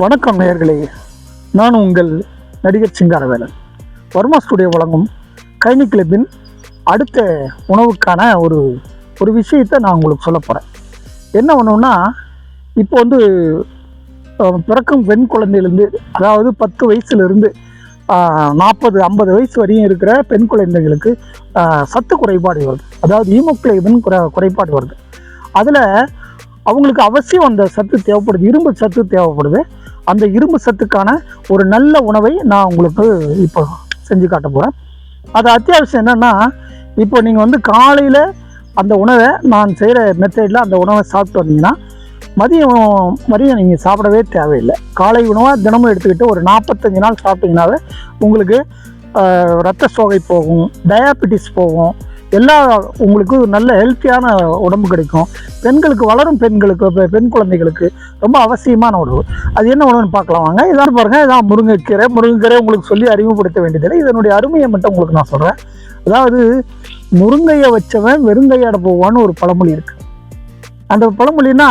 வணக்கம் நேயர்களே. நான் உங்கள் நடிகர் சிங்காரவேலன். வர்மா ஸ்டுடியோ வழங்கும் கைனி கிளப்பின் அடுத்த உணவுக்கான ஒரு ஒரு விஷயத்தை நான் உங்களுக்கு சொல்ல போகிறேன் என்ன ஒன்றுன்னா இப்போ வந்து பிறக்கும் பெண் குழந்தையிலேருந்து அதாவது பத்து வயசுலேருந்து நாற்பது ஐம்பது வயசு வரையும் இருக்கிற பெண் குழந்தைகளுக்கு சத்து குறைபாடு வருது. அதாவது ஈமோக்ளோபின் குறை குறைபாடு வருது. அதில் அவங்களுக்கு அவசியம் அந்த சத்து தேவைப்படுது இரும்பு சத்து தேவைப்படுது. அந்த இரும்பு சத்துக்கான ஒரு நல்ல உணவை நான் உங்களுக்கு இப்போ செஞ்சு காட்ட போகிறேன் அது அத்தியாவசியம் என்னென்னா இப்போ நீங்கள் வந்து காலையில் அந்த உணவை நான் செய்கிற மெத்தடில் அந்த உணவை சாப்பிட்டு வந்தீங்கன்னா மதியம் மதியம் நீங்கள் சாப்பிடவே தேவையில்லை. காலை உணவாக தினமும் எடுத்துக்கிட்டு ஒரு நாற்பத்தஞ்சு நாள் சாப்பிட்டீங்கனாவே உங்களுக்கு ரத்த சோகை போகும் டயாபெட்டிஸ் போகும் எல்லா உங்களுக்கு நல்ல ஹெல்த்தியான உடம்பு கிடைக்கும். பெண்களுக்கு வளரும் பெண்களுக்கு பெண் குழந்தைகளுக்கு ரொம்ப அவசியமான உணவு. அது என்ன உணவுன்னு பார்க்கலாம் வாங்க. இதான் பாருங்கள் இதான் முருங்கைக்கீரை. முருங்கைக்கீரை உங்களுக்கு சொல்லி அறிமுகப்படுத்த வேண்டியதில்லை. இதனுடைய அருமையை மட்டும் உங்களுக்கு நான் சொல்கிறேன் அதாவது முருங்கையை வச்சவன் வெறுங்கையாட போவான்னு ஒரு பழமொழி இருக்குது அந்த பழமொழினா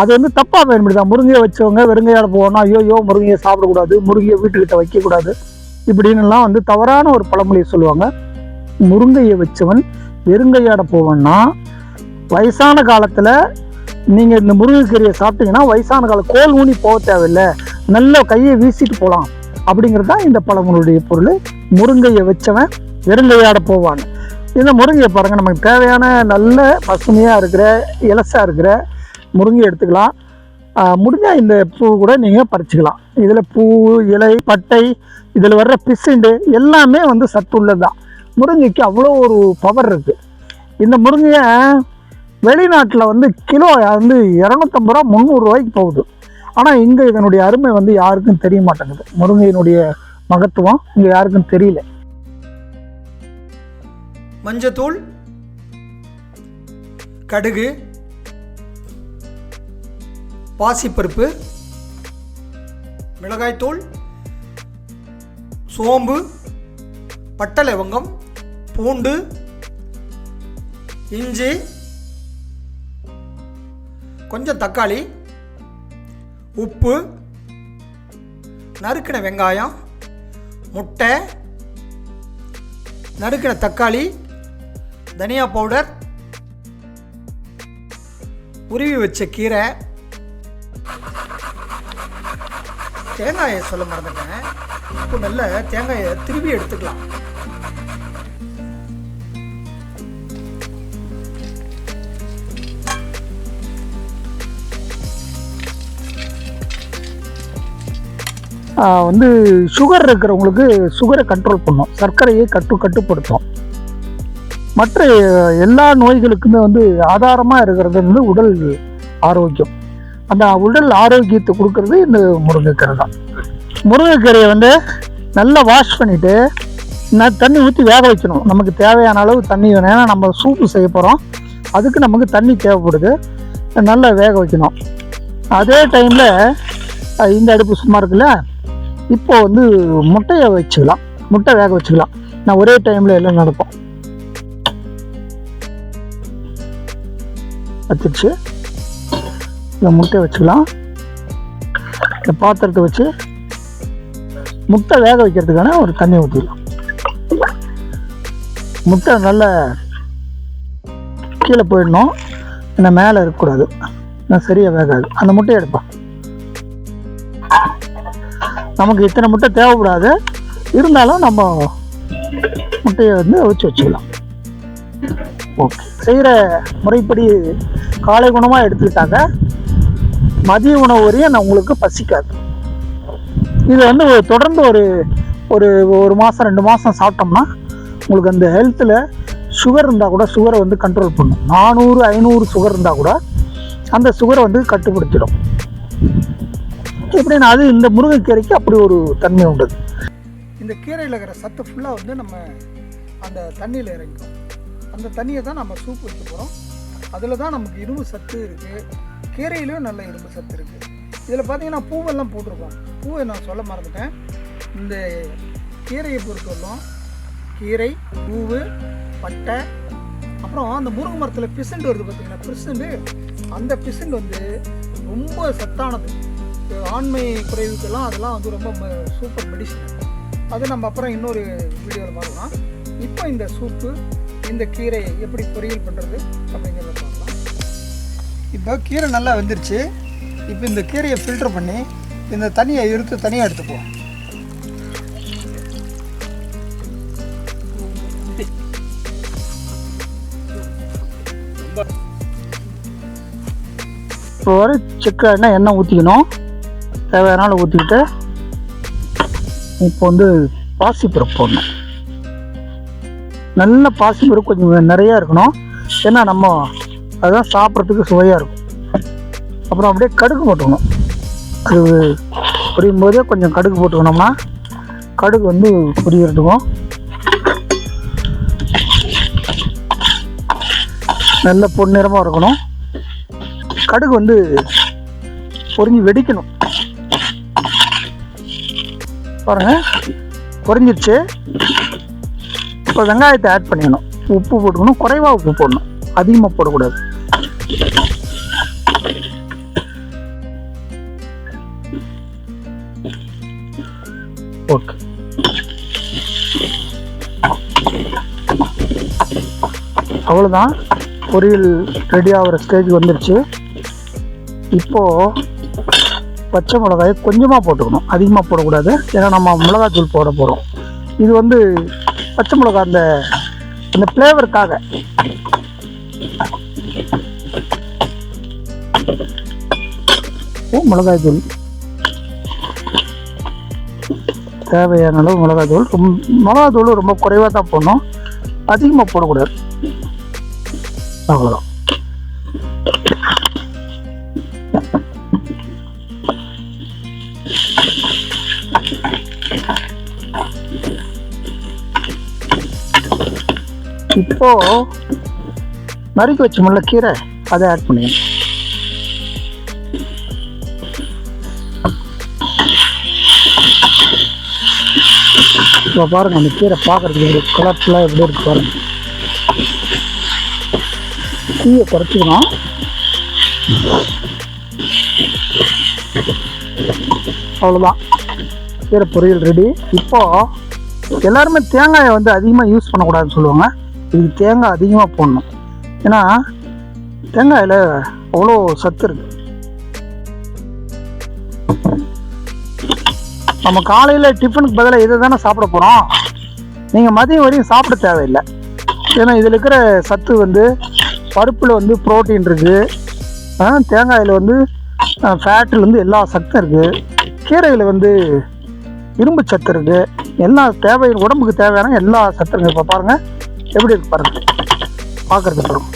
அது வந்து தப்பாக பயன்படுதா முருங்கையை வச்சவங்க வெறுங்கையாட போவோம்னா ஐயோ ஐயோ முருங்கையை சாப்பிடக்கூடாது முருங்கையை வீட்டுக்கிட்ட வைக்கக்கூடாது இப்படின்னுலாம் வந்து தவறான ஒரு பழமொழியை சொல்லுவாங்க. முருங்கையை வச்சவன் வெறுங்கையாட போவன்னா வயசான காலத்தில் நீங்கள் இந்த முருங்கைக்கீரையை சாப்பிட்டீங்கன்னா வயசான காலம் கோல் ஊனி போக தேவையில்லை. நல்ல கையை வீசிட்டு போகலாம் அப்படிங்கிறது தான் இந்த பழமொழியுடைய பொருள். முருங்கையை வச்சவன் வெறுங்கையாட போவான். இந்த முருங்கையை பாருங்கள் நமக்கு தேவையான நல்ல பசுமையாக இருக்கிற இலசாக இருக்கிற முருங்கை எடுத்துக்கலாம். முடிஞ்சால் இந்த பூ கூட நீங்கள் பறிச்சுக்கலாம். இதில் பூ இலை பட்டை இதில் வர்ற பிசுண்டு எல்லாமே வந்து சத்துள்ளது. தான் முருங்கைக்கு அவ்வளோ ஒரு பவர் இருக்குது இந்த முருங்கையை வெளிநாட்டில் வந்து கிலோ வந்து இரநூத்தம்பது ரூபா முந்நூறுரூவாய்க்கு போகுது. ஆனால் இங்கே இதனுடைய அருமை வந்து யாருக்கும் தெரிய மாட்டேங்குது. முருங்கையினுடைய மகத்துவம் இங்கே யாருக்கும் தெரியல. மஞ்சத்தூள் கடுகு பாசிப்பருப்பு மிளகாய்த்தூள் சோம்பு பட்டை லவங்கம் பூண்டு இஞ்சி கொஞ்சம் தக்காளி உப்பு நறுக்கின வெங்காயம் முட்டை நறுக்கின தக்காளி தனியா பவுடர் உருவி வச்ச கீரை. தேங்காயை சொல்ல மறந்துட்டேன். இப்போ நல்ல தேங்காயை திருவி எடுத்துக்கலாம். வந்து சுகர் இருக்கிறவங்களுக்கு சுகரை கண்ட்ரோல் பண்ணும். சர்க்கரையை கட்டு கட்டுப்படுத்தும். மற்ற எல்லா நோய்களுக்குமே வந்து ஆதாரமாக இருக்கிறது வந்து உடல் ஆரோக்கியம். அந்த உடல் ஆரோக்கியத்தை கொடுக்கறது இந்த முருங்கைக்கீரை தான். முருங்கைக்கீரையை வந்து நல்லா வாஷ் பண்ணிவிட்டு நான் தண்ணி ஊற்றி வேக வைக்கணும். நமக்கு தேவையான அளவு தண்ணி வேணும். ஏன்னா நம்ம சூப்பு செய்ய போகிறோம் அதுக்கு நமக்கு தண்ணி தேவைப்படுது. நல்லா வேக வைக்கணும். அதே டைமில் இந்த அடுப்பு சும்மா இருக்குல்ல இப்போ வந்து முட்டையை வச்சுக்கலாம். முட்டை வேக வச்சுக்கலாம். நான் ஒரே டைமில் எல்லாம் நடக்கும். வச்சிருச்சு இந்த முட்டையை வச்சுக்கலாம். இந்த பாத்திரத்தை வச்சு முட்டை வேக வைக்கிறதுக்கான ஒரு தண்ணி ஊற்றிடலாம் முட்டை நல்ல கீழே போயிடணும். ஏன்னா மேலே இருக்கக்கூடாது. நான் சரியாக வேகாது. அந்த முட்டையை எடுப்பேன் நமக்கு இத்தனை முட்டை தேவைப்படாது. இருந்தாலும் நம்ம முட்டையை வந்து அவிச்சு வச்சுக்கலாம். ஓகே. செய்கிற முறைப்படி காலை குணமாக எடுத்துக்கிட்டாங்க மதிய உணவு வரையும் நான் உங்களுக்கு பசிக்காது. இது வந்து ஒரு தொடர்ந்து ஒரு ஒரு ஒரு மாதம் ரெண்டு மாதம் சாப்பிட்டோம்னா உங்களுக்கு அந்த ஹெல்த்தில் சுகர் இருந்தால் கூட சுகரை வந்து கண்ட்ரோல் பண்ணும். நானூறு ஐநூறு சுகர் இருந்தால் கூட அந்த சுகரை வந்து கட்டுப்படுத்திடும். எப்படின்னா அது இந்த முருங்கைக்கீரைக்கு அப்படி ஒரு தன்மை உண்டு. இந்த கீரையில் இருக்கிற சத்து ஃபுல்லாக வந்து நம்ம அந்த தண்ணியில் இறங்கும் அந்த தண்ணியை தான் நம்ம சூப் வைக்க போகிறோம் அதில் தான் நமக்கு இரும்பு சத்து இருக்குது கீரையிலையும் நல்ல இரும்பு சத்து இருக்குது இதில் பார்த்தீங்கன்னா பூவெல்லாம் போட்டிருக்கோம். பூவை நான் சொல்ல மறந்துட்டேன். இந்த கீரையை பொறுத்தவரைக்கும் கீரை பூவு பட்டை அப்புறம் அந்த முருங்கை மரத்தில் பிசண்ட் வருது பார்த்தீங்கன்னா பிசண்டு. அந்த பிசண்ட் வந்து ரொம்ப சத்தானது. ஆண்மை குறைவுக்கெல்லாம் அதெல்லாம் வந்து ரொம்ப ம- சூப்பர் மெடிசன் அது நம்ம அப்புறம் இன்னொரு வீடியோவில் பார்க்கலாம். இப்போ இந்த சூப்பு இந்த கீரையை எப்படி பொரியல் பண்ணுறது அப்படிங்கிறத பார்க்கலாம். இப்போ கீரை நல்லா வெந்துருச்சு. இப்போ இந்த கீரையை ஃபில்டர் பண்ணி இந்த தண்ணியை எடுத்து தனியாக எடுத்துக்குவோம் இப்போ வர செக்கு எண்ணெய் ஊற்றிக்கணும் தேவையான ஊற்றிக்கிட்டு இப்போ வந்து பாசிப்பருப்பு போடணும். நல்ல பாசிப்பருப்பு கொஞ்சம் நிறையா இருக்கணும். ஏன்னா நம்ம அதுதான் சாப்பிட்றதுக்கு சுவையாக இருக்கும். அப்புறம் அப்படியே கடுகு போட்டுக்கணும். அது பொரியும் போதே கொஞ்சம் கடுகு போட்டுக்கணும்னா கடுகு வந்து புரியறதுக்கும் நல்ல பொன்னிறமாக இருக்கணும். கடுகு வந்து பொறிஞ்சு வெடிக்கணும். பாருங்க பொறிஞ்சிருச்சு. இப்போ வெங்காயத்தை ஆட் பண்ணிக்கணும். உப்பு போட்டுக்கணும் குறைவாக உப்பு போடணும். அதிகமாக போடக்கூடாது. ஓகே அவ்வளோதான் பொரியல் ரெடி ஆகிற ஸ்டேஜ் வந்துருச்சு. இப்போது பச்சை மிளகாயை கொஞ்சமாக போட்டுக்கணும். அதிகமாக போடக்கூடாது. ஏன்னா நம்ம மிளகாத்தூள் போட போகிறோம் இது வந்து பச்சை மிளகா அந்த அந்த ஃப்ளேவருக்காக ஓ மிளகாய்த்தூள். தேவையான அளவு மிளகாத்தூள். ரொம்ப மிளகாத்தூள் ரொம்ப குறைவாக தான் போடணும். அதிகமாக போடக்கூடாது. அவ்வளோதான் இப்போ நறுக்கி வச்சோம்ல கீரை அதை ஆட் பண்ணிக்கணும் இப்போ பாருங்க அந்த கீரை பார்க்கறதுக்கு கலர்ஃபுல்லாக எப்படி இருக்கு பாருங்க. தீயை குறைச்சிக்கணும். அவ்வளோதான் கீரை பொரியல் ரெடி இப்போ எல்லாருமே தேங்காயை வந்து அதிகமாக யூஸ் பண்ணக்கூடாதுன்னு சொல்லுவாங்க. இது தேங்காய் அதிகமாக போடணும். ஏன்னா தேங்காயில் அவ்வளோ சத்து இருக்கு. நம்ம காலையில் டிஃபனுக்கு பதிலாக இதை தானே சாப்பிட போகிறோம் நீங்கள் மதியம் வரையும் சாப்பிட தேவையில்லை. ஏன்னா இதில் இருக்கிற சத்து வந்து பருப்பில் வந்து புரோட்டீன் இருக்குது தேங்காயில் வந்து ஃபேட்டில் வந்து எல்லா சத்தும் இருக்குது கீரையில் வந்து இரும்பு சத்து இருக்குது எல்லா தேவை உடம்புக்கு தேவையான எல்லா சத்து இருக்குது இப்போ பாருங்கள் எப்படி இருக்கு பாருங்கள் பார்க்குறதுக்கு பாருங்க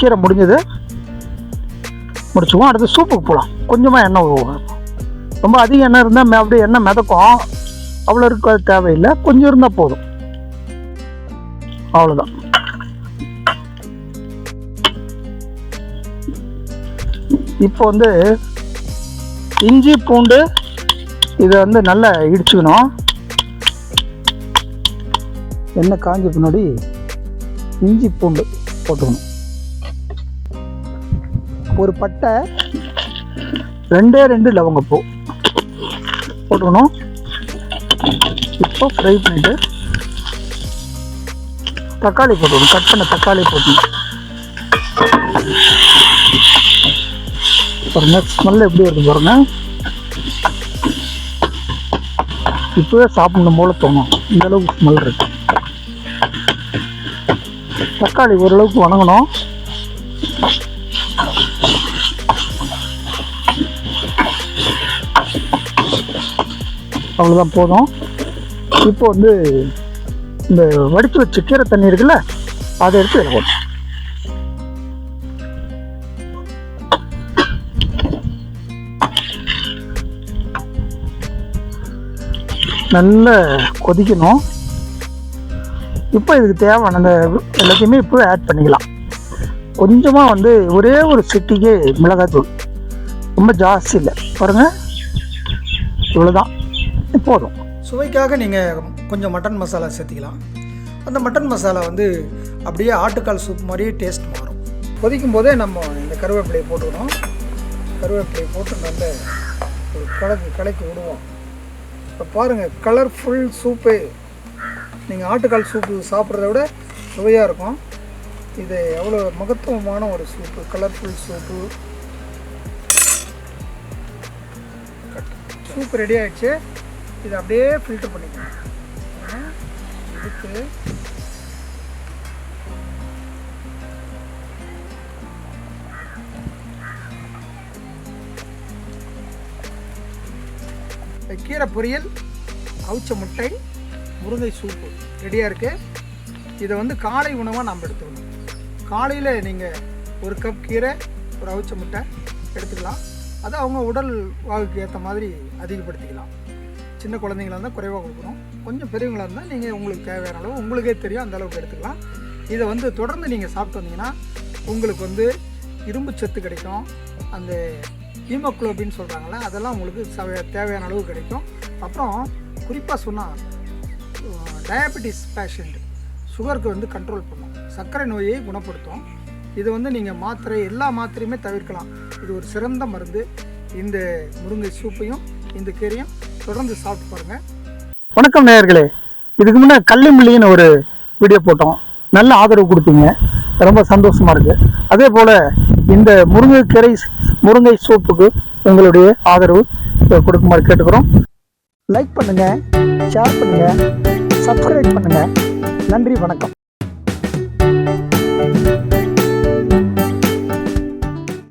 கீரை முடிஞ்சது. முடிச்சுக்குவோம். அடுத்து சூப்புக்கு போகலாம் கொஞ்சமாக எண்ணெய் ஊற்றுவோம் ரொம்ப அதிக எண்ணெய் இருந்தால் மே அப்படியே எண்ணெய் மிதக்கும். அவ்வளோ இருக்க தேவையில்லை. கொஞ்சம் இருந்தால் போதும். அவ்வளோதான் இப்போ வந்து இஞ்சி பூண்டு இதை வந்து நல்லா இடிச்சுக்கணும். எண்ணெய் காஞ்ச பின்னாடி இஞ்சி பூண்டு போட்டுக்கணும். ஒரு பட்டை ரெண்டே ரெண்டு லவங்கப்பூ. போட்டுக்கணும் இப்போ ஃப்ரை பண்ணிட்டு தக்காளி போட்டுக்கணும் கட் பண்ண தக்காளி போட்டுக்கணும் பாருங்க ஸ்மெல் எப்படி இருக்கு பாருங்க. இப்போவே சாப்பிடணும் போல தோணும். இந்த அளவுக்கு ஸ்மெல் இருக்கு. தக்காளி ஓரளவுக்கு வணங்கணும். அவ்வளோதான் போதும். இப்போ வந்து இந்த வடித்து வச்ச கீரை தண்ணி இருக்குல்ல அதை எடுத்து இதில் போடணும். நல்லா கொதிக்கணும். இப்போ இதுக்கு தேவையான அந்த எல்லாத்தையுமே இப்போ ஆட் பண்ணிக்கலாம். கொஞ்சமாக வந்து ஒரே ஒரு சிட்டிக்கு மிளகாத்தூள் ரொம்ப ஜாஸ்தி இல்லை. பாருங்கள் இவ்வளோதான் போதும். சுவைக்காக நீங்கள் கொஞ்சம் மட்டன் மசாலா சேர்த்திக்கலாம். அந்த மட்டன் மசாலா வந்து அப்படியே ஆட்டுக்கால் சூப் மாதிரியே டேஸ்ட் மாறும். கொதிக்கும் போதே நம்ம இந்த கருவேப்பிலையை போட்டுக்கணும். கருவேப்பிலையை போட்டு நல்ல ஒரு கலக்கு கலக்கி விடுவோம். இப்போ பாருங்கள் கலர்ஃபுல் சூப்பு நீங்கள் ஆட்டுக்கால் சூப்பு சாப்பிட்றத விட சுவையாக இருக்கும். இது எவ்வளோ மகத்துவமான ஒரு soup colourful soup soup ready ஆயிடுச்சு. இதை அப்படியே ஃபில்டர் பண்ணிக்கலாம் இதுக்கு இந்த கீரை பொரியல் அவிச்ச முட்டை முருங்கை சூப்பு ரெடியாக இருக்குது இதை வந்து காலை உணவாக நம்ம எடுத்துக்கணும். காலையில் நீங்கள் ஒரு கப் கீரை ஒரு அவிச்ச முட்டை எடுத்துக்கலாம். அது அவங்க உடல் வாழ்வுக்கு ஏற்ற மாதிரி அதிகப்படுத்திக்கலாம். சின்ன குழந்தைங்களா இருந்தால் குறைவாக கொடுக்கணும். கொஞ்சம் பெரியவங்களாக இருந்தால் நீங்கள் உங்களுக்கு தேவையான அளவு உங்களுக்கே தெரியும் அந்த அளவுக்கு எடுத்துக்கலாம். இதை வந்து தொடர்ந்து நீங்கள் சாப்பிட்டு வந்தீங்கன்னா உங்களுக்கு வந்து இரும்பு சத்து கிடைக்கும். அந்த ஹீமோக்ளோபின்னு சொல்கிறாங்களே அதெல்லாம் உங்களுக்கு தேவையான அளவு கிடைக்கும். அப்புறம் குறிப்பாக சொன்னால் டயபெட்டிஸ் பேஷண்ட் சுகருக்கு வந்து கண்ட்ரோல் பண்ணும். சர்க்கரை நோயை குணப்படுத்தும். இது வந்து நீங்கள் மாத்திரை எல்லா மாத்திரையுமே தவிர்க்கலாம். இது ஒரு சிறந்த மருந்து. இந்த முருங்கை சூப்பையும் இந்த கீரையும் தொடர்ந்து சாப்பிட்டு பாருங்கள் வணக்கம் நேயர்களே. இதுக்கு முன்னே கல்லிமில்லின்னு ஒரு வீடியோ போட்டோம். நல்ல ஆதரவு கொடுத்தீங்க. ரொம்ப சந்தோஷமா இருக்கு. அதே போல இந்த முருங்கைக்கீரை முருங்கை சூப்புக்கு உங்களுடைய ஆதரவு கொடுக்குமாறு கேட்டுக்கிறோம். லைக் பண்ணுங்க ஷேர் பண்ணுங்க சப்ஸ்கிரைப் பண்ணுங்க. நன்றி வணக்கம்.